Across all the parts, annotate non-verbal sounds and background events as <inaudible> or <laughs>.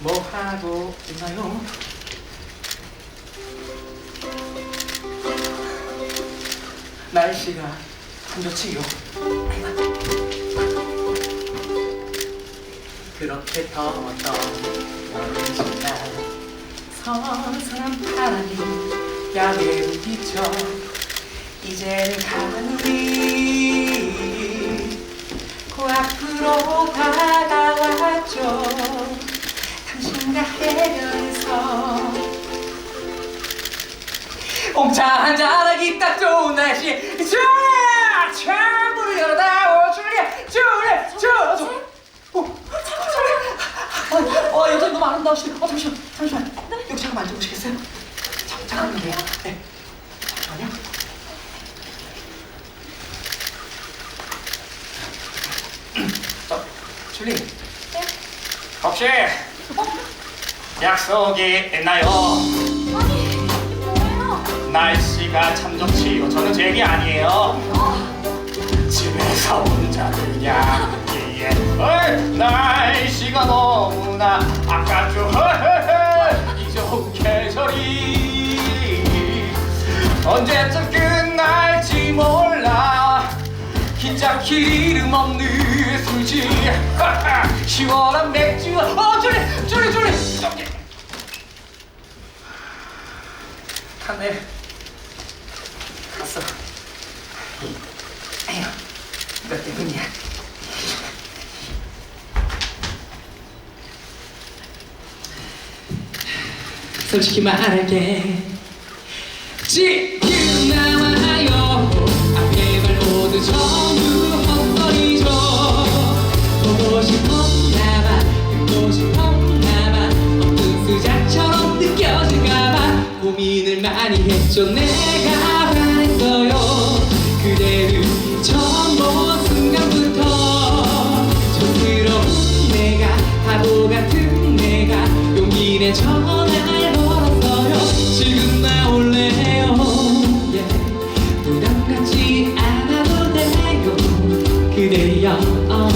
뭐 하고 있나요? 날씨가 안 좋지요. 그렇게 더웠던 어느 순간 서서한 바람이 야외로 비쳐 이제는 가을이 코앞으로 다가왔죠 해변에서. 홍차 한잔하기 딱 좋은 날씨. 줄리아 창문을 열어다오 줄리아. 줄리아 줄리아 줄- 어, 어 여전히 너무 아름다우시네. 어 잠시만 잠시만. 여기 잠깐만 앉아보시겠어요? 잠, 잠깐만요. 네. 잠시만요. 저 줄리 혹시 약속이 있나요? 아니, 뭐예요? 날씨가 참 좋지요. 저는 제 얘기 아니에요. 집에서 혼자 그냥. 어이, 날씨가 너무나 아깝죠. <laughs> 이 좋은 계절이 언제쯤 끝날지 몰라. 기차 기름 없는 술집 <laughs> 시원한 맥주 어 저리 저리 저리 갔네 갔어. 에휴 너 때문이야. 솔직히 말할게. 지금 했죠 내가 반했어요. 그대를 처음 본 순간부터 촌스러운 내가 바보 같은 내가 용기 내 전화를 걸었어요. 지금 나올래요. 부담 갖지 않아도 돼요. 그대여 어.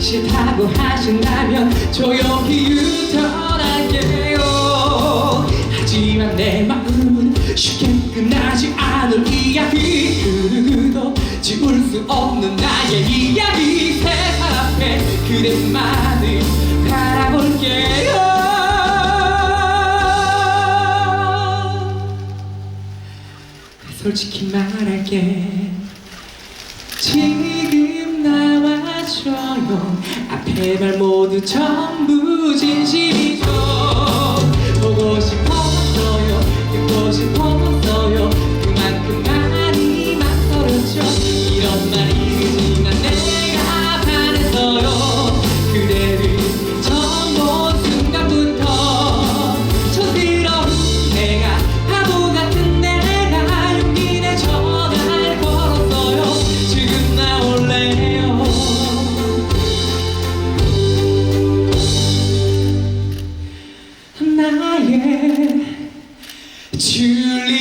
싫다고 하신다면 조용히 유턴할게요 하지만 내 마음은 쉽게 끝나지 않을 이야기. 그 누구도 지울 수 없는 나의 이야기. 세상 앞에 그대만을 바라볼게요. 솔직히 말할게. 지금 나와줘요. 앞에 말 모두 전부 진심이죠. 보고 싶었어 나의 줄리아